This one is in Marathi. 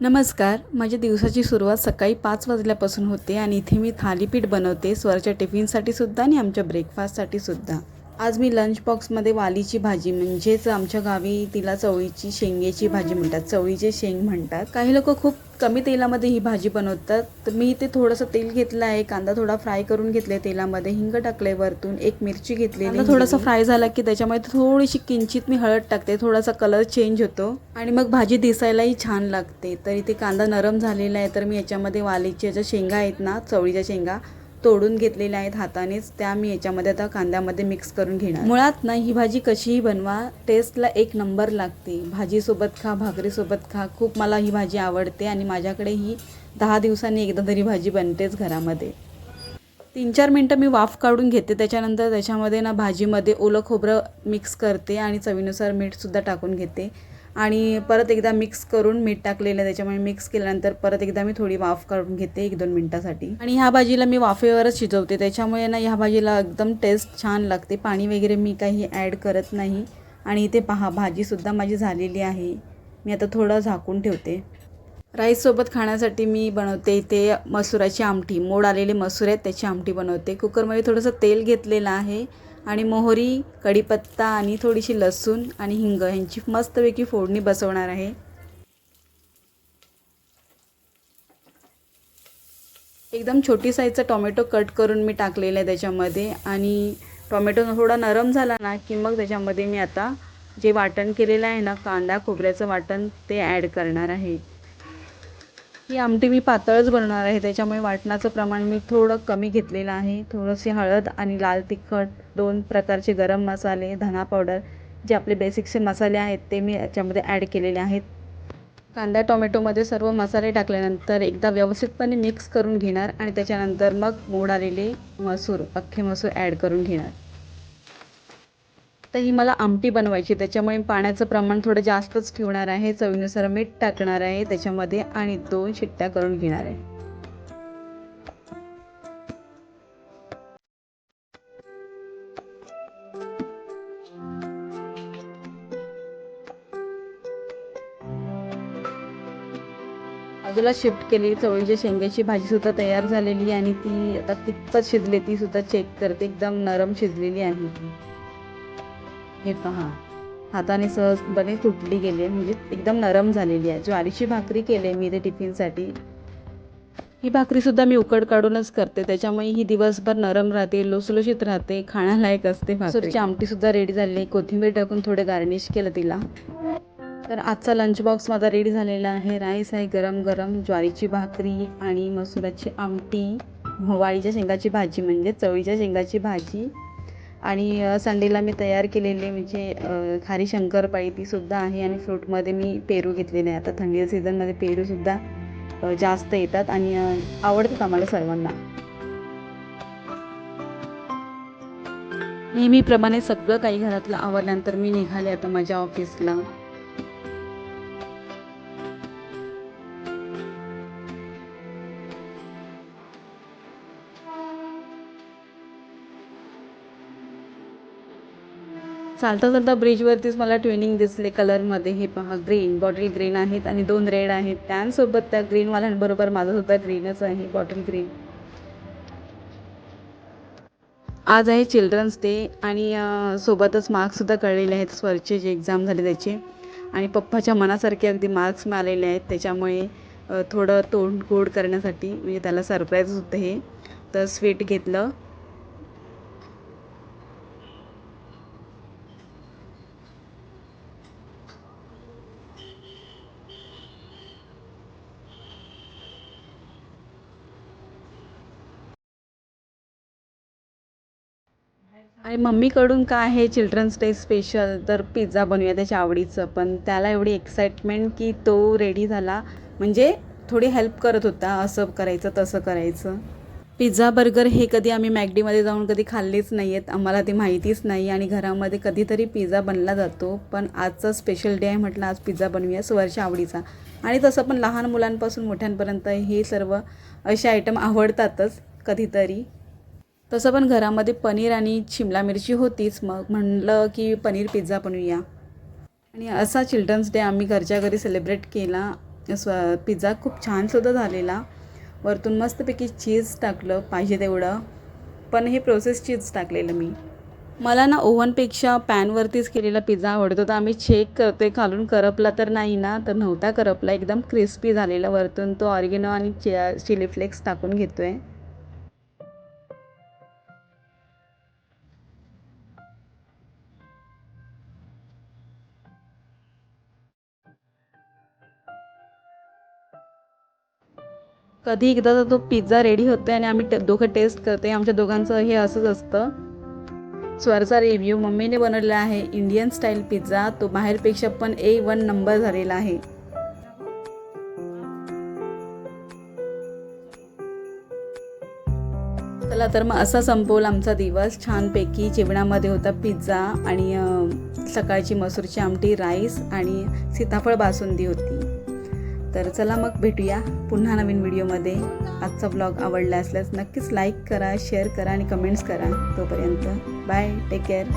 नमस्कार. माझ्या दिवसाची सुरुवात सकाळी पाच वाजल्यापासून होते आणि इथे मी थालीपीठ बनवते. स्वरच्या टिफिनसाठी सुद्धा आणि आमच्या ब्रेकफास्टसाठी सुद्धा. आज मी लंच बॉक्समध्ये वालीची भाजी म्हणजेच आमच्या गावी तिला चवळीची शेंगेची भाजी म्हणतात. चवळीचे शेंग म्हणतात. काही लोक खूप कमी तेलामध्ये ही भाजी बनवतात. तर मी इथे थोडंसं तेल घेतलं आहे. कांदा थोडा फ्राय करून घेतले तेलामध्ये. हिंग टाकले वरतून. एक मिरची घेतली थोडासा फ्राय झाला की त्याच्यामध्ये थोडीशी किंचित मी हळद टाकते. थोडासा कलर चेंज होतो. आणि मग भाजी दिसायलाही छान लागते. तर इथे कांदा नरम झालेला आहे. तर मी याच्यामध्ये वालीच्या ज्या शेंगा आहेत ना चवळीच्या शेंगा तोडून घेतलेल्या आहेत हातानेच त्या मी याच्यामध्ये आता कांद्यामध्ये मिक्स करून घेणार. मुळात ना ही भाजी कशीही बनवा टेस्टला एक नंबर लागते. भाजीसोबत खा भाकरीसोबत खा. खूप मला ही भाजी आवडते आणि माझ्याकडे ही दहा दिवसांनी एकदा तरी भाजी बनतेच घरामध्ये. तीन चार मिनटं मी वाफ काढून घेते त्याच्यानंतर त्याच्यामध्ये ना भाजीमध्ये ओलं खोबरं मिक्स करते आणि चवीनुसार मीठसुद्धा टाकून घेते. आणि परत एकदा मिक्स करून मीठ टाकलेलं आहे त्याच्यामुळे मिक्स केल्यानंतर परत एकदा मी थोडी वाफ काढून घेते एक दोन मिनटासाठी. आणि ह्या भाजीला मी वाफेवरच शिजवते त्याच्यामुळे ना ह्या भाजीला एकदम टेस्ट छान लागते. पाणी वगैरे मी काही ॲड करत नाही. आणि इथे पहा भाजीसुद्धा माझी झालेली आहे. मी आता थोडं झाकून ठेवते. राईससोबत खाण्यासाठी मी बनवते इथे मसुराची आमटी. मोड आलेले मसूर आहेत त्याची आमटी बनवते. कुकरमध्ये थोडंसं तेल घेतलेलं आहे. आणि मोहरी कढीपत्ता आणि थोडीशी लसूण आणि हिंग ह्यांची मस्तपैकी फोडणी बसवणार आहे. एकदम छोटी साईजचा टोमॅटो कट करून मी टाकलेला आहे त्याच्यामध्ये आणि टोमॅटो थोडा नरम झाला ना की मग त्याच्यामध्ये मी आता जे वाटण केलेलं आहे ना कांदा खोबऱ्याचं वाटण ते ॲड करणार आहे. ही आमटी मी पातळच बनवणार आहे. त्याच्यामुळे वाटणाचं प्रमाण मी थोडं कमी घेतलेलं आहे. थोडंसे हळद आणि लाल तिखट दोन प्रकारचे गरम मसाले धना पावडर जे आपले बेसिकचे मसाले आहेत ते मी याच्यामध्ये ॲड केलेले आहेत. कांदा टोमॅटोमध्ये सर्व मसाले टाकल्यानंतर एकदा व्यवस्थितपणे मिक्स करून घेणार आणि त्याच्यानंतर मग मोड आलेले मसूर अख्खे मसूर ॲड करून घेणार. तर ही मला आमटी बनवायची त्याच्यामुळे पाण्याचं प्रमाण थोडं जास्तच ठेवणार आहे. चवीनुसार मीठ टाकणार आहे. त्याच्यामध्ये आणि दोन शिट्ट्या करून घेणार आहे. बाजूला शिफ्ट केली चवळीच्या शेंग्याची भाजीसुद्धा तयार झालेली आहे आणि ती आता कितपत शिजली ती सुद्धा चेक करते. एकदम नरम शिजलेली आहे ती. हे पहा. हाताने सहजपणे तुटली गेली आहे. म्हणजे एकदम नरम झालेली आहे. ज्वारीची भाकरी केली मी ते टिफिनसाठी. ही भाकरीसुद्धा मी उकड काढूनच करते. त्याच्यामुळे ही दिवसभर नरम राहते लुसलुशीत राहते खाण्यालायक असते भाकरीची आमटीसुद्धा रेडी झालेली आहे. कोथिंबीर टाकून थोडे गार्निश केलं तिला. तर आजचा लंच बॉक्स माझा रेडी झालेला आहे. राईस आहे गरम गरम ज्वारीची भाकरी आणि मसुराची आमटी वाळीच्या शेंगाची भाजी म्हणजे चवळीच्या शेंगाची भाजी. आणि संडेला मी तयार केलेले म्हणजे खारी शंकरपाळी तीसुद्धा आहे आणि फ्रूटमध्ये मी पेरू घेतलेले आहे. आता थंडीच्या सीझनमध्ये पेरूसुद्धा जास्त येतात आणि आवडतात आम्हाला सर्वांना. नेहमीप्रमाणे सगळं काही घरातलं आवडल्यानंतर मी निघाले आता माझ्या ऑफिसला. चालता चालता ब्रिजवरतीच मला ट्विनिंग दिसले कलरमध्ये हे पहा ग्रीन बॉटल ग्रीन आहेत आणि दोन रेड आहेत. त्यांसोबत त्या ग्रीनवाल्यांबरोबर माझासुद्धा ग्रीनच आहे बॉटल ग्रीन आज आहे चिल्ड्रन्स डे आणि सोबतच मार्क्ससुद्धा कळलेले आहेत. स्वरचे जे एक्झाम झाले त्याचे. आणि पप्पाच्या मनासारखे अगदी मार्क्स मिळालेले आहेत. त्याच्यामुळे थोडं तोंड गोड करण्यासाठी म्हणजे त्याला सरप्राईज होतं हे. तर स्वीट घेतलं. आणि मम्मीकडून काय आहे चिल्ड्रन्स डे स्पेशल तर पिझ्झा बनवूया त्याच्या आवडीचं. पण त्याला एवढी एक्साइटमेंट की तो रेडी झाला. म्हणजे थोडी हेल्प करत होता असं करायचं तसं करायचं. पिझ्झा बर्गर हे कधी आम्ही मॅगडीमध्ये जाऊन कधी खाल्लेच नाही आहेत आम्हाला ते माहितीच नाही आणि घरामध्ये कधीतरी पिझ्झा बनला जातो. पण आजचा स्पेशल डे आहे म्हटलं आज पिझ्झा बनवूया सुवरच्या आवडीचा. आणि तसं पण लहान मुलांपासून मोठ्यांपर्यंत हे सर्व असे आयटम आवडतातच कधीतरी. तसं पण घरामध्ये पनीर आणि शिमला मिरची होतीच. मग म्हणलं की पनीर पिझ्झा बनवूया. आणि असा चिल्ड्रन्स डे आम्ही घरच्या घरी सेलिब्रेट केला. स्व पिझ्झा खूप छानसुद्धा झालेला. वरतून मस्तपैकी चीज टाकलं पाहिजे तेवढं. पण हे प्रोसेस चीज टाकलेलं मी. मला ना ओव्हनपेक्षा पॅनवरतीच केलेला पिझ्झा आवडतो. तर आम्ही चेक करतो आहे खालून करपला तर नाही ना तर नव्हता करपला. एकदम क्रिस्पी झालेला. वरतून तो ऑर्गेनो आणि चि चिली फ्लेक्स टाकून घेतो आहे कधी एकदा तर तो पिझ्झा रेडी होतो आणि आम्ही टे दोघं टेस्ट करते आमच्या दोघांचं हे असंच असतं. स्वरचा रिव्ह्यू मम्मीने बनवलेला आहे इंडियन स्टाईल पिझ्झा तो बाहेरपेक्षा पण ए वन नंबर झालेला आहे. चला तर मग असा संपवला आमचा दिवस. छानपैकी जेवणामध्ये होता पिझ्झा आणि सकाळची मसूरची आमटी राईस आणि सीताफळ बासुंदी होती. तर चला मग भेटूया पुन्हा नवीन व्हिडिओमध्ये. आजचा ब्लॉग आवडला असल्यास नक्कीच लाईक करा शेअर करा आणि कमेंट्स करा तोपर्यंत. Bye take care